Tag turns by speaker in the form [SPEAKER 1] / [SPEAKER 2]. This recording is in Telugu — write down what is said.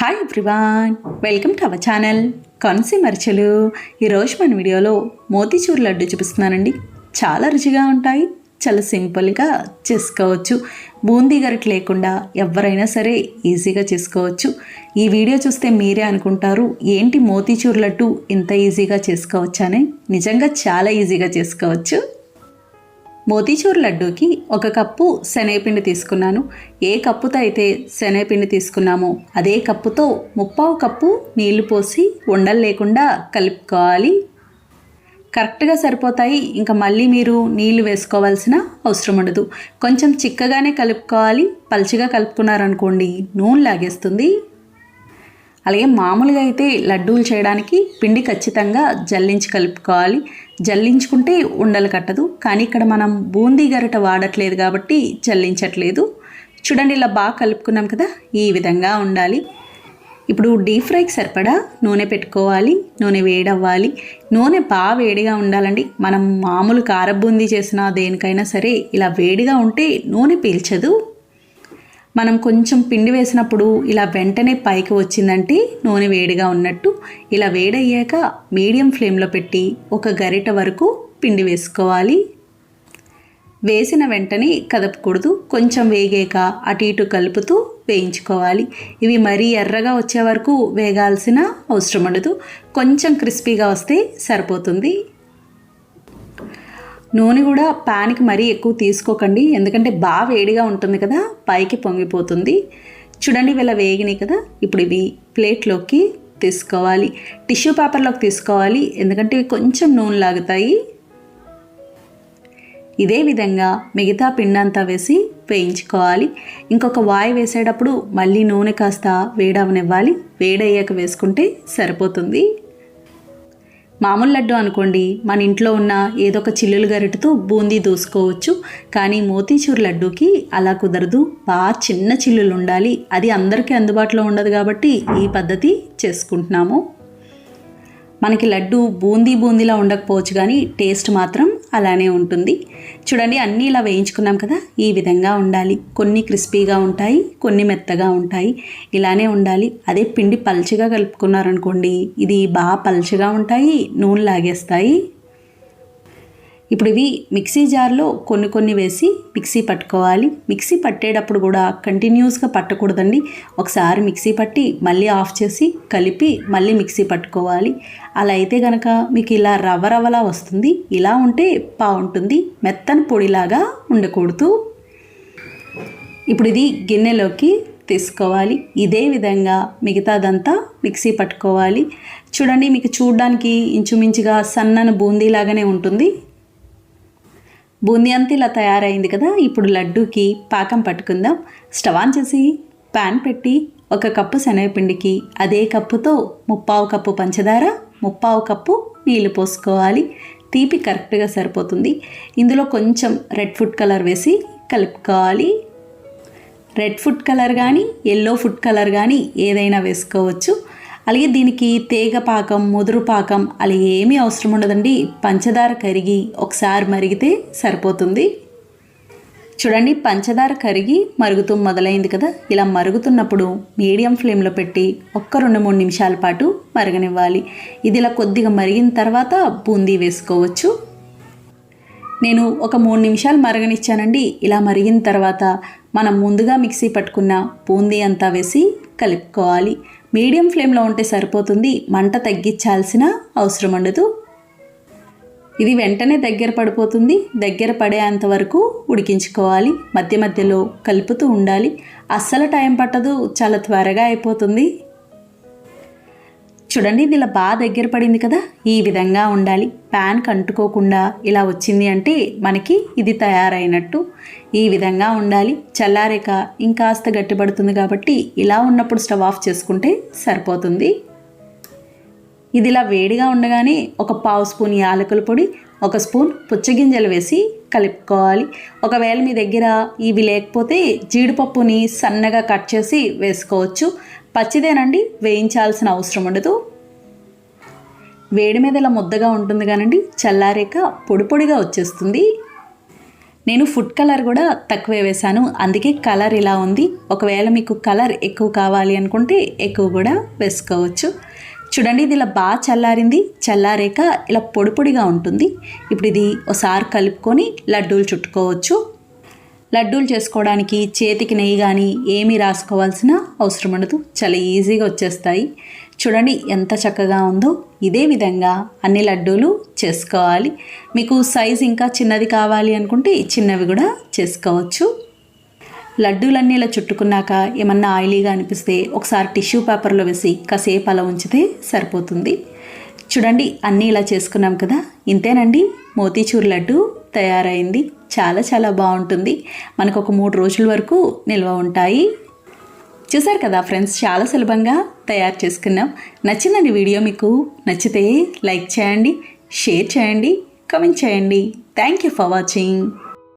[SPEAKER 1] Hi everyone welcome to our channel కన్సి మర్చలు. ఈరోజు మన వీడియోలో మోతీచూర్ లడ్డు చూపిస్తున్నానండి. చాలా రుచిగా ఉంటాయి. చాలా సింపుల్గా చేసుకోవచ్చు. బూందీ గరిట లేకుండా ఎవరైనా సరే ఈజీగా చేసుకోవచ్చు. ఈ వీడియో చూస్తే మీరే అనుకుంటారు ఏంటి మోతీచూర్ లడ్డు ఇంత ఈజీగా చేసుకోవచ్చని? నిజంగా చాలా ఈజీగా చేసుకోవచ్చు. మోతీచూర్ లడ్డూకి ఒక కప్పు శనగపిండి తీసుకున్నాను. ఏ కప్పుతో అయితే శనగపిండి తీసుకున్నామో అదే కప్పుతో ముప్పావు కప్పు నీళ్ళు పోసి ఉండలు లేకుండా కలుపుకోవాలి. కరెక్ట్గా సరిపోతాయి. ఇంకా మళ్ళీ మీరు నీళ్ళు వేసుకోవాల్సిన అవసరం ఉండదు. కొంచెం చిక్కగానే కలుపుకోవాలి. పల్చిగా కలుపుకున్నారనుకోండి నూనె లాగేస్తుంది. అలాగే మామూలుగా అయితే లడ్డూలు చేయడానికి పిండి ఖచ్చితంగా జల్లించి కలుపుకోవాలి. జల్లించుకుంటే ఉండలు కట్టదు. కానీ ఇక్కడ మనం బూందీ గరిట వాడట్లేదు కాబట్టి జల్లించట్లేదు. చూడండి ఇలా బాగా కలుపుకున్నాం కదా ఈ విధంగా ఉండాలి. ఇప్పుడు డీప్ ఫ్రైకి సరిపడా నూనె పెట్టుకోవాలి. నూనె వేడవ్వాలి. నూనె బాగా వేడిగా ఉండాలండి. మనం మామూలు కార బూందీ చేసిన దేనికైనా సరే ఇలా వేడిగా ఉంటే నూనె పీల్చదు. మనం కొంచెం పిండి వేసినప్పుడు ఇలా వెంటనే పైకి వచ్చిందంటే నూనె వేడిగా ఉన్నట్టు ఇలా వేడయ్యాక మీడియం ఫ్లేమ్లో పెట్టి ఒక గరిట వరకు పిండి వేసుకోవాలి. వేసిన వెంటనే కదపకూడదు. కొంచెం వేగాక అటు ఇటు కలుపుతూ వేయించుకోవాలి. ఇవి మరీ ఎర్రగా వచ్చే వరకు వేగాల్సిన అవసరం ఉండదు. కొంచెం క్రిస్పీగా వస్తే సరిపోతుంది. నూనె కూడా పాన్కి మరీ ఎక్కువ తీసుకోకండి. ఎందుకంటే బాగా వేడిగా ఉంటుంది కదా పైకి పొంగిపోతుంది. చూడండి వీళ్ళ వేగినాయి కదా ఇప్పుడు ఇవి ప్లేట్లోకి తీసుకోవాలి. టిష్యూ పేపర్లోకి తీసుకోవాలి. ఎందుకంటే ఇవి కొంచెం నూనె లాగుతాయి. ఇదే విధంగా మిగతా పిండంతా వేసి వేయించుకోవాలి. ఇంకొక వాయి వేసేటప్పుడు మళ్ళీ నూనె కాస్త వేడవనివ్వాలి. వేడయ్యాక వేసుకుంటే సరిపోతుంది. మామూలు లడ్డు అనుకోండి మన ఇంట్లో ఉన్న ఏదో ఒక చిల్లులు గరిటతో బూందీ దూసుకోవచ్చు. కానీ మోతీచూర్ లడ్డూకి అలా కుదరదు. బాగా చిన్న చిల్లులు ఉండాలి. అది అందరికీ అందుబాటులో ఉండదు కాబట్టి ఈ పద్ధతి చేసుకుంటున్నాము. మనకి లడ్డు బూందీ బూందీలా ఉండకపోవచ్చు కానీ టేస్ట్ మాత్రం అలానే ఉంటుంది. చూడండి అన్నీ ఇలా వేయించుకున్నాం కదా ఈ విధంగా ఉండాలి. కొన్ని క్రిస్పీగా ఉంటాయి కొన్ని మెత్తగా ఉంటాయి. ఇలానే ఉండాలి. అదే పిండి పల్చగా కలుపుకున్నారనుకోండి ఇది బాగా పల్చగా ఉంటాయి నూనె లాగేస్తాయి. ఇప్పుడు ఇవి మిక్సీ జార్లో కొన్ని కొన్ని వేసి మిక్సీ పట్టుకోవాలి. మిక్సీ పట్టేటప్పుడు కూడా కంటిన్యూస్గా పట్టకూడదండి. ఒకసారి మిక్సీ పట్టి మళ్ళీ ఆఫ్ చేసి కలిపి మళ్ళీ మిక్సీ పట్టుకోవాలి. అలా అయితే కనుక మీకు ఇలా రవ్వ రవ్వలా వస్తుంది. ఇలా ఉంటే బాగుంటుంది. మెత్తని పొడిలాగా ఉండకూడదు. ఇప్పుడు ఇది గిన్నెలోకి తీసుకోవాలి. ఇదే విధంగా మిగతాదంతా మిక్సీ పట్టుకోవాలి. చూడండి మీకు చూడడానికి ఇంచుమించుగా సన్నని బూందీ లాగానే ఉంటుంది. బూందీ ఇలా తయారైంది కదా ఇప్పుడు లడ్డూకి పాకం పట్టుకుందాం. స్టవ్ ఆన్ చేసి ప్యాన్ పెట్టి ఒక కప్పు శనగపిండికి అదే కప్పుతో ముప్పావు కప్పు పంచదార ముప్పావు కప్పు నీళ్ళు పోసుకోవాలి. తీపి కరెక్ట్గా సరిపోతుంది. ఇందులో కొంచెం రెడ్ ఫుడ్ కలర్ వేసి కలుపుకోవాలి. రెడ్ ఫుడ్ కలర్ కానీ ఎల్లో ఫుడ్ కలర్ కానీ ఏదైనా వేసుకోవచ్చు. అలాగే దీనికి తేగ పాకం ముదురు పాకం అలాగే ఏమీ అవసరం ఉండదండి. పంచదార కరిగి ఒకసారి మరిగితే సరిపోతుంది. చూడండి పంచదార కరిగి మరుగుతూ మొదలైంది కదా. ఇలా మరుగుతున్నప్పుడు మీడియం ఫ్లేమ్లో పెట్టి ఒక్క రెండు మూడు నిమిషాల పాటు మరగనివ్వాలి. ఇది ఇలా కొద్దిగా మరిగిన తర్వాత బూందీ వేసుకోవచ్చు. నేను ఒక మూడు నిమిషాలు మరగనిచ్చానండి. ఇలా మరిగిన తర్వాత మనం ముందుగా మిక్సీ పట్టుకున్న బూందీ అంతా వేసి కలుపుకోవాలి. మీడియం ఫ్లేమ్లో ఉంటే సరిపోతుంది. మంట తగ్గించాల్సిన అవసరం ఉండదు. ఇది వెంటనే దగ్గర పడిపోతుంది. దగ్గర పడేంత వరకు ఉడికించుకోవాలి. మధ్య మధ్యలో కలుపుతూ ఉండాలి. అస్సలు టైం పట్టదు. చాలా త్వరగా అయిపోతుంది. చూడండి ఇది ఇలా బాగా దగ్గర పడింది కదా ఈ విధంగా ఉండాలి. ప్యాన్కి కంటుకోకుండా ఇలా వచ్చింది అంటే మనకి ఇది తయారైనట్టు ఈ విధంగా ఉండాలి. చల్లారేక ఇంకాస్త గట్టిపడుతుంది కాబట్టి ఇలా ఉన్నప్పుడు స్టవ్ ఆఫ్ చేసుకుంటే సరిపోతుంది. ఇది ఇలా వేడిగా ఉండగానే ఒక పావు స్పూన్ యాలకుల పొడి ఒక స్పూన్ పుచ్చగింజలు వేసి కలుపుకోవాలి. ఒకవేళ మీ దగ్గర ఇవి లేకపోతే జీడిపప్పుని సన్నగా కట్ చేసి వేసుకోవచ్చు. పచ్చిదేనండి వేయించాల్సిన అవసరం ఉండదు. వేడి మీద ఇలా ముద్దగా ఉంటుంది కానండి చల్లారేక పొడి పొడిగా వచ్చేస్తుంది. నేను ఫుడ్ కలర్ కూడా తక్కువే వేశాను అందుకే కలర్ ఇలా ఉంది. ఒకవేళ మీకు కలర్ ఎక్కువ కావాలి అనుకుంటే ఎక్కువ కూడా వేసుకోవచ్చు. చూడండి ఇది ఇలా బాగా చల్లారింది చల్లారాక ఇలా పొడి పొడిగా ఉంటుంది. ఇప్పుడు ఇది ఒకసారి కలుపుకొని లడ్డూలు చుట్టుకోవచ్చు. లడ్డూలు చేసుకోవడానికి చేతికి నెయ్యి కానీ ఏమీ రాసుకోవాల్సిన అవసరం ఉండదు. చాలా ఈజీగా వచ్చేస్తాయి. చూడండి ఎంత చక్కగా ఉందో. ఇదే విధంగా అన్ని లడ్డూలు చేసుకోవాలి. మీకు సైజ్ ఇంకా చిన్నది కావాలి అనుకుంటే చిన్నవి కూడా చేసుకోవచ్చు. లడ్డూలన్నీ ఇలా చుట్టుకున్నాక ఏమన్నా ఆయిలీగా అనిపిస్తే ఒకసారి టిష్యూ పేపర్లో వేసి కాసేపు అలా ఉంచితే సరిపోతుంది. చూడండి అన్నీ ఇలా చేసుకున్నాం కదా. ఇంతేనండి మోతీచూర్ లడ్డు తయారైంది. చాలా చాలా బాగుంటుంది. మనకు ఒక మూడు రోజుల వరకు నిల్వ ఉంటాయి. చూసారు కదా ఫ్రెండ్స్ చాలా సులభంగా తయారు చేసుకున్నాం. నచ్చిందండి వీడియో మీకు నచ్చితే లైక్ చేయండి షేర్ చేయండి కమెంట్ చేయండి. Thank you for watching